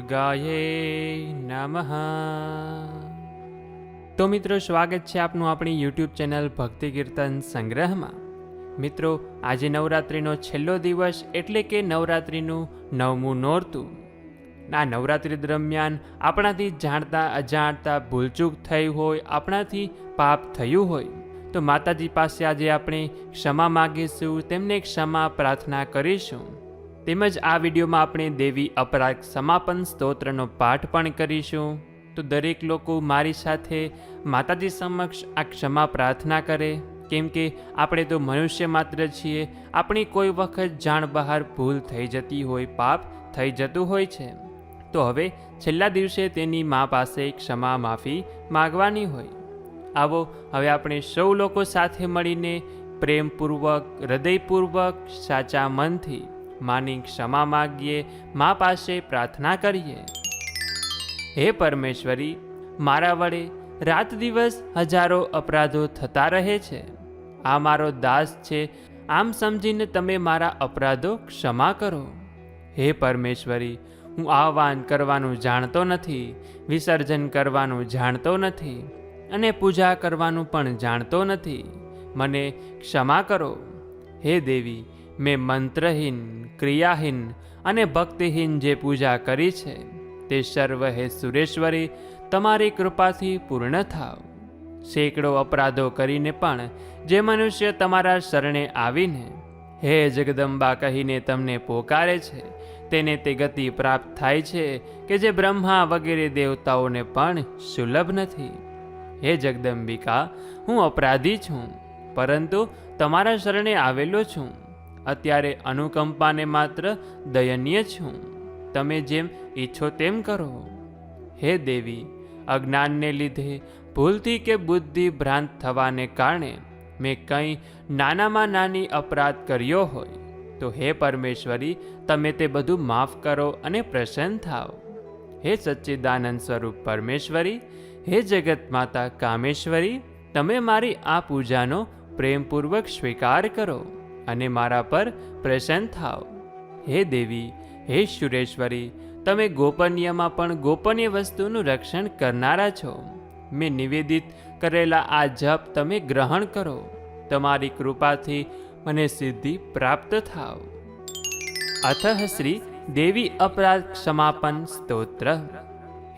દુર્ગાએ નમઃ. તો મિત્રો, સ્વાગત છે આપનું આપણી યુટ્યુબ ચેનલ ભક્તિ કીર્તન સંગ્રહમાં. મિત્રો, આજે નવરાત્રિનો છેલ્લો દિવસ એટલે કે નવરાત્રિનું નવમું નોરતું. આ નવરાત્રિ દરમિયાન આપણાથી જાણતા, અજાણતા ભૂલચૂક થઈ હોય, આપણાથી પાપ થયું હોય, તો માતાજી પાસે આજે આપણે ક્ષમા માગીશું, તેમને ક્ષમા પ્રાર્થના કરીશું. તેમજ આ વિડીયોમાં આપણે દેવી અપરાધ સમાપન સ્તોત્રનો પાઠ પણ કરીશું. તો દરેક લોકો મારી સાથે માતાજી સમક્ષ આ ક્ષમા પ્રાર્થના કરે. કેમ કે આપણે તો મનુષ્ય માત્ર છીએ, આપણી કોઈ વખત જાણ બહાર ભૂલ થઈ જતી હોય, પાપ થઈ જતું હોય છે. તો હવે છેલ્લા દિવસે તેની મા પાસે ક્ષમા માફી માગવાની હોય. આવો હવે આપણે સૌ લોકો સાથે મળીને પ્રેમપૂર્વક, હૃદયપૂર્વક સાચા મનથી માની ક્ષમા માગીએ, મા પાસે પ્રાર્થના કરીએ. હે પરમેશ્વરી, મારા વડે રાત દિવસ હજારો અપરાધો થતા રહે છે. આ મારો દાસ છે, આમ સમજીને તમે મારા અપરાધો ક્ષમા કરો. હે પરમેશ્વરી, હું આહવાન કરવાનું જાણતો નથી, વિસર્જન કરવાનું જાણતો નથી, અને પૂજા કરવાનું પણ જાણતો નથી. મને ક્ષમા કરો. હે દેવી મેં મંત્રહીન, ક્રિયાહીન અને ભક્તિહીન જે પૂજા કરી છે, તે સર્વ હે સુરેશ્વરી, તમારી કૃપાથી પૂર્ણ થાવ. સેંકડો અપરાધો કરીને પણ જે મનુષ્ય તમારા શરણે આવીને હે જગદંબા કહીને તમને પોકારે છે, તેને તે ગતિ પ્રાપ્ત થાય છે કે જે બ્રહ્મા વગેરે દેવતાઓને પણ સુલભ નથી. હે જગદંબિકા, હું અપરાધી છું, પરંતુ તમારા શરણે આવેલો છું. અત્યારે અનુકંપાને માત્ર દયનીય છું તમે જેમ ઈચ્છો તેમ કરો. હે દેવી, અજ્ઞાનને લીધે ભૂલથી કે બુદ્ધિ ભ્રાંત થવાને કારણે મેં કંઈ નાનામાં નાની અપરાધ કર્યો હોય, તો હે પરમેશ્વરી, તમે તે બધું માફ કરો અને પ્રસન્ન થાઓ. હે સચ્ચિદાનંદ સ્વરૂપ પરમેશ્વરી, હે જગત માતા કામેશ્વરી, તમે મારી આ પૂજાનો પ્રેમપૂર્વક સ્વીકાર કરો. અને મારા પર પ્રસન્ન થાઓ. હે દેવી, હે સુરેશ્વરી, તમે ગોપનીયમાં પણ ગોપનીય વસ્તુનું રક્ષણ કરનારા છો. મેં નિવેદિત કરેલા આ જપ તમે ગ્રહણ કરો. તમારી કૃપાથી મને સિદ્ધિ પ્રાપ્ત થાવ અથ શ્રી દેવી અપરાધ ક્ષમાપન સ્તોત્ર.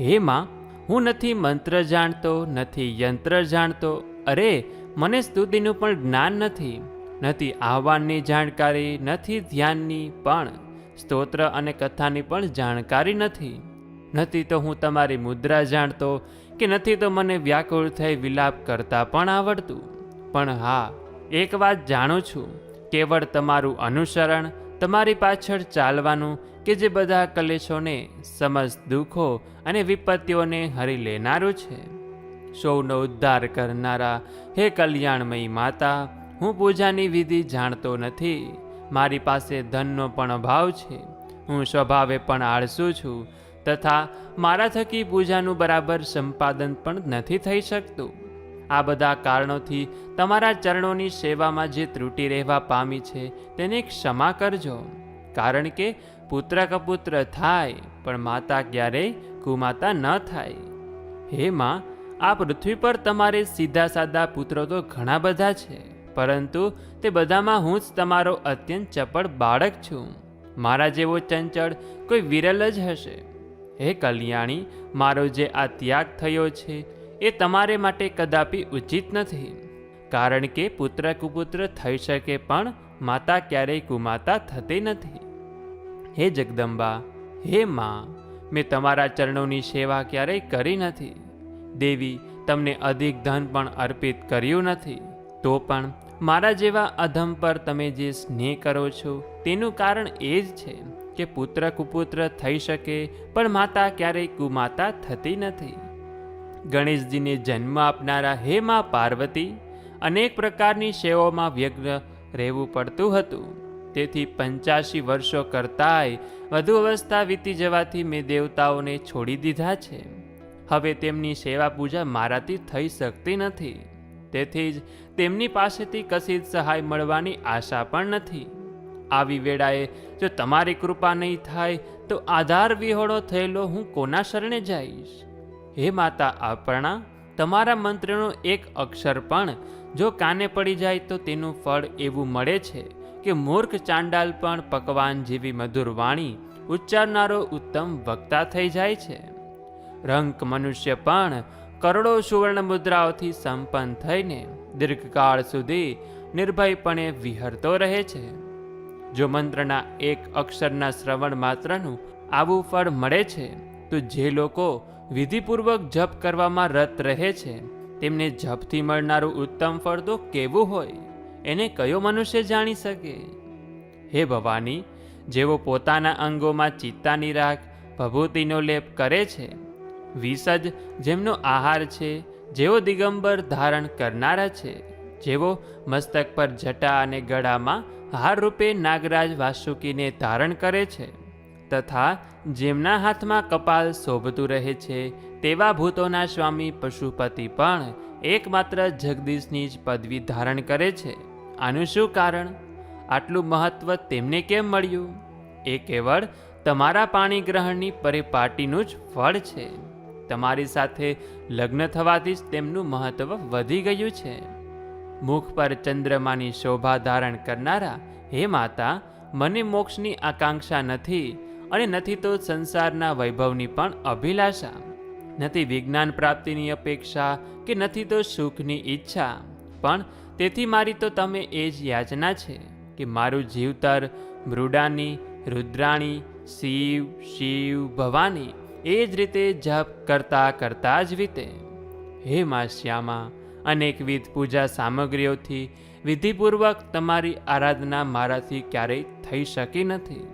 હે માં, હું નથી મંત્ર જાણતો, નથી યંત્ર જાણતો. અરે, મને સ્તુતિનું પણ જ્ઞાન નથી. નથી આહવાનની જાણકારી, નથી ધ્યાનની, પણ સ્તોત્ર અને કથાની પણ જાણકારી નથી. નથી તો હું તમારી મુદ્રા જાણતો કે નથી તો મને વ્યાકુળ થઈ વિલાપ કરતા પણ આવડતું. પણ હા, એક વાત જાણું છું, કેવળ તમારું અનુસરણ, તમારી પાછળ ચાલવાનું કે જે બધા કલેશોને સમસ્ત દુઃખો અને વિપત્તિઓને હરી લેનારું છે. સૌનો ઉદ્ધાર કરનારા હે કલ્યાણમયી માતા હું પૂજાની વિધિ જાણતો નથી. મારી પાસે ધનનો પણ અભાવ છે. હું સ્વભાવે પણ આળસુ છું. તથા મારા થકી પૂજાનું બરાબર સંપાદન પણ નથી થઈ શકતું. આ બધા કારણોથી તમારા ચરણોની સેવામાં જે ત્રુટિ રહેવા પામી છે તેને ક્ષમા કરજો. કારણ કે પુત્ર કપુત્ર થાય, પણ માતા ક્યારેય કુમાતા ન થાય. હે માં, આ પૃથ્વી પર તમારે સીધા સાદા પુત્રો તો ઘણા બધા છે. પરંતુ તે બધામાં હું જ તમારો અત્યંત ચપળ બાળક છું. મારા જેવો ચંચળ કોઈ વિરલ જ હશે. હે કલ્યાણી, મારો જે આ ત્યાગ થયો છે, એ તમારે માટે કદાપી ઉચિત નથી. કારણ કે પુત્ર કુપુત્ર થઈ શકે પણ માતા ક્યારેય કુમાતા થતી નથી. હે જગદંબા, હે માં, મેં તમારા ચરણોની સેવા ક્યારેય કરી નથી. દેવી, તમને અધિક ધન પણ અર્પિત કર્યું નથી. તો પણ મારા જેવા અધમ પર તમે જે સ્નેહ કરો છો, તેનું કારણ એ જ છે કે પુત્ર કુપુત્ર થઈ શકે, પણ માતા ક્યારેય કુમાતા થતી નથી. ગણેશજીને જન્મ આપનારા હે મા પાર્વતી, અનેક પ્રકારની સેવાઓમાં વ્યગ્ન રહેવું પડતું હતું. તેથી પંચ્યાસી વર્ષો કરતાંય વધુ અવસ્થા વીતી જવાથી મેં દેવતાઓને છોડી દીધા છે. હવે તેમની સેવા પૂજા મારાથી થઈ શકતી નથી. તેથી જ તેમની પાસેથી કશી જ સહાય મળવાની આશા પણ નથી. આવી વેળાએ જો તમારી કૃપા નહીં થાય, તો આધાર વિહોળો થયેલો હું કોના શરણે જઈશ? હે માતા આપણા તમારા મંત્રનો એક અક્ષર પણ જો કાને પડી જાય તો તેનું ફળ એવું મળે છે કે મૂર્ખ ચાંડાલ પણ પકવાન જેવી મધુર વાણી ઉચ્ચારનારો ઉત્તમ વક્તા થઈ જાય છે. રંક મનુષ્ય પણ કરોડો સુવર્ણ મુદ્રાઓથી સંપન્ન થઈને દીર્ઘકાળ સુધી નિર્ભયપણે વિહરતો રહે છે. જો મંત્રના એક અક્ષરના શ્રવણ માત્રનું આવું ફળ મળે છે, તો જે લોકો વિધિપૂર્વક જપ કરવામાં રત રહે છે, તેમને જપથી મળનારું ઉત્તમ ફળ તો કેવું હોય, એને કયો મનુષ્ય જાણી શકે? હે ભવાની, જેઓ પોતાના અંગોમાં ચિત્તાની રાખ, ભભૂતિનો લેપ કરે છે વિસજ જેમનો આહાર છે, જેઓ દિગંબર ધારણ કરનારા છે, જેઓ મસ્તક પર જટા અને ગળામાં હાર રૂપે નાગરાજ વાસુકીને ધારણ કરે છે, તથા જેમના હાથમાં કપાલ શોભતું રહે છે, તેવા ભૂતોના સ્વામી પશુપતિ પણ એકમાત્ર જગદીશની જ પદવી ધારણ કરે છે. આનું શું કારણ? આટલું મહત્વ તેમને કેમ મળ્યું? એ કેવળ તમારા પાણી ગ્રહણની પરિપાટીનું જ ફળ છે. તમારી સાથે લગ્ન થવાથી જ તેમનું મહત્વ વધી ગયું છે. મુખ પર ચંદ્રમાની શોભા ધારણ કરનારા હે માતા, મને મોક્ષની આકાંક્ષા નથી અને નથી તો સંસારના વૈભવની પણ અભિલાષા. નથી વિજ્ઞાન પ્રાપ્તિની અપેક્ષા કે નથી તો સુખની ઈચ્છા. પણ તેથી મારી તો તમે એ જ યાચના છે કે મારું જીવતર મૃડાની, રુદ્રાણી, શિવ શિવ, ભવાની એ જ રીતે જપ કરતા કરતા જ વીતે. હે મા શ્યામા, અનેકવિધ પૂજા સામગ્રીઓથી વિધિપૂર્વક તમારી આરાધના મારાથી ક્યારેય થઈ શકી નથી.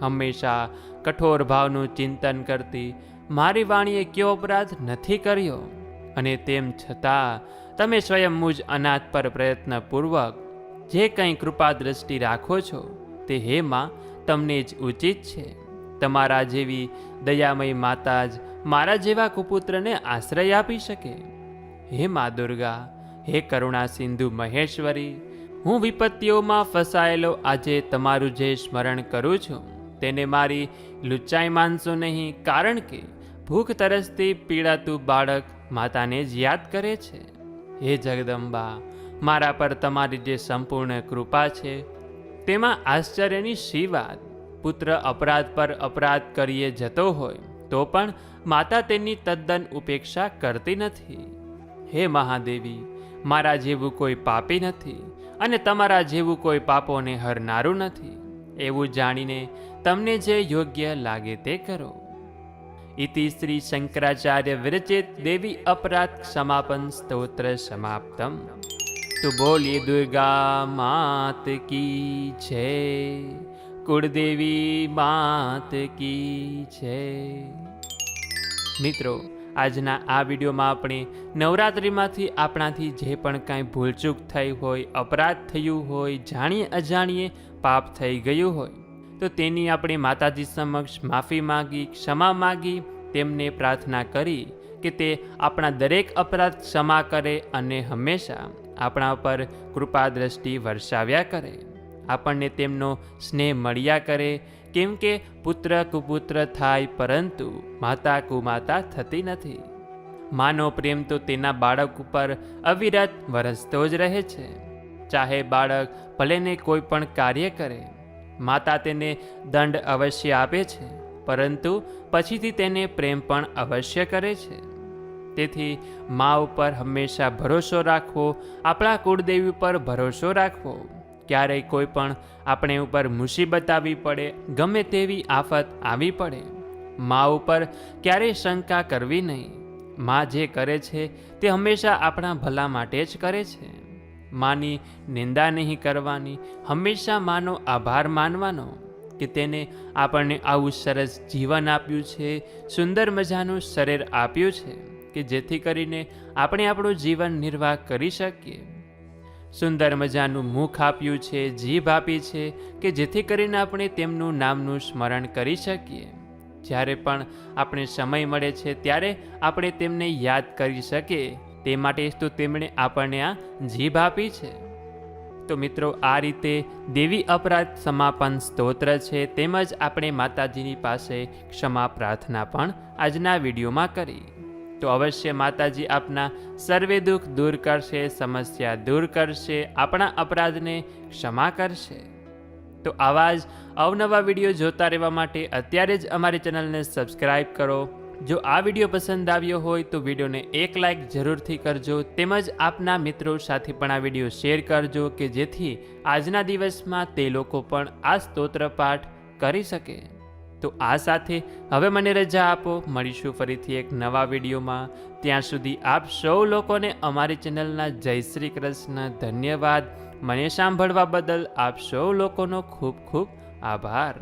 હંમેશા કઠોર ભાવનું ચિંતન કરતી મારી વાણીએ કયો અપરાધ નથી કર્યો? અને તેમ છતાં તમે સ્વયં મુજ અનાથ પર પ્રયત્નપૂર્વક જે કંઈ કૃપા દ્રષ્ટિ રાખો છો, તે હે માં, તમને જ ઉચિત છે. તમારા જેવી દયામય માતા જ મારા જેવા કુપુત્રને આશ્રય આપી શકે. હે મા દુર્ગા, હે કરુણા સિંધુ મહેશ્વરી, હું વિપત્તિઓમાં ફસાયેલો આજે તમારું જે સ્મરણ કરું છું, તેને મારી લુચ્ચાઈ માનશો નહીં, કારણ કે ભૂખ તરસથી પીડાતું બાળક માતાને જ યાદ કરે છે. હે જગદંબા, મારા પર તમારી જે સંપૂર્ણ કૃપા છે, તેમાં આશ્ચર્યની શી વાત? પુત્ર અપરાધ પર અપરાધ કરીએ જતો હોય, તો પણ માતા તેની તદ્દન ઉપેક્ષા કરતી નથી. હે મહાદેવી, મારા જેવું કોઈ પાપી નથી અને તમારા જેવું કોઈ પાપોને હરનારું નથી. એવું જાણીને તમને જે યોગ્ય લાગે તે કરો. ઇતિ શ્રી શંકરાચાર્ય વિરચિત દેવી અપરાધ સમાપન સ્તોત્ર સમાપ્તમ. તો બોલીએ દુર્ગા માત કી છે કુળદેવી માત કી છે. મિત્રો, આજના આ વિડીયોમાં આપણે નવરાત્રિમાંથી આપણાથી જે પણ કાંઈ ભૂલચૂક થઈ હોય, અપરાધ થયું હોય, જાણીએ અજાણીએ પાપ થઈ ગયું હોય, તો તેની આપણે માતાજી સમક્ષ માફી માગી, ક્ષમા માગી, તેમને પ્રાર્થના કરી કે તે આપણા દરેક અપરાધ ક્ષમા કરે અને હંમેશા આપણા પર કૃપા દ્રષ્ટિ વરસાવ્યા કરે. આપણને તેમનો સ્નેહ મળ્યા કરે, કેમ કે પુત્ર કુપુત્ર થાય પરંતુ માતા કુમાતા થતી નથી. માનો પ્રેમ તો તેના બાળક ઉપર અવિરત વરસતો જ રહે છે. ચાહે બાળક ભલેને કોઈ પણ કાર્ય કરે, માતા તેને દંડ અવશ્ય આપે છે, પરંતુ પછીથી તેને પ્રેમ પણ અવશ્ય કરે છે. તેથી મા ઉપર હંમેશા ભરોસો રાખવો, આપણા કુળદેવી પર ભરોસો રાખવો. ક્યારેય કોઈ પણ આપણે ઉપર મુસીબત આવી પડે, ગમે તેવી આફત આવી પડે. મા ઉપર ક્યારેય શંકા કરવી નહીં. મા જે કરે છે તે હંમેશા આપણા ભલા માટે જ કરે છે. માની નિંદા નહીં કરવાની, હંમેશા માનો આભાર માનવાનો કે તેને આપણને આવું સરસ જીવન આપ્યું છે, સુંદર મજાનું શરીર આપ્યું છે કે જેથી કરીને આપણે આપણું જીવન નિર્વાહ કરી શકીએ. સુંદર મજાનું મુખ આપ્યું છે, જીભ આપી છે કે જેથી કરીને આપણે તેમનું નામનું સ્મરણ કરી શકીએ. જ્યારે પણ આપણે સમય મળે છે, ત્યારે આપણે તેમને યાદ કરી શકીએ. તે માટે તો તેમણે આપણને આ જીભ આપી છે. તો મિત્રો, આ રીતે દેવી અપરાધ સમાપન સ્તોત્ર છે, તેમજ આપણે માતાજીની પાસે ક્ષમા પ્રાર્થના પણ આજના વિડીયોમાં કરી. તો અવશ્ય માતાજી આપના સર્વે દુઃખ દૂર કરશે, સમસ્યા દૂર કરશે, આપણા અપરાધને ક્ષમા કરશે. તો આવા જ અવનવા વીડિયો જોતા રહેવા માટે અત્યારે જ અમારી ચેનલને સબસ્ક્રાઈબ કરો. જો આ વીડિયો પસંદ આવ્યો હોય તો વિડીયોને એક લાઇક જરૂરથી કરજો. તેમજ આપના મિત્રો સાથે પણ આ વીડિયો શેર કરજો કે જેથી આજના દિવસમાં તે લોકો પણ આ સ્તોત્ર પાઠ કરી શકે. તો આ સાથે હવે મને રજા આપો. મળીશું ફરીથી એક નવા વિડીયોમાં. ત્યાં સુધી આપ સૌ લોકોને અમારી ચેનલના જય શ્રી કૃષ્ણ ધન્યવાદ. મને સાંભળવા બદલ આપ સૌ લોકોનો ખૂબ ખૂબ આભાર.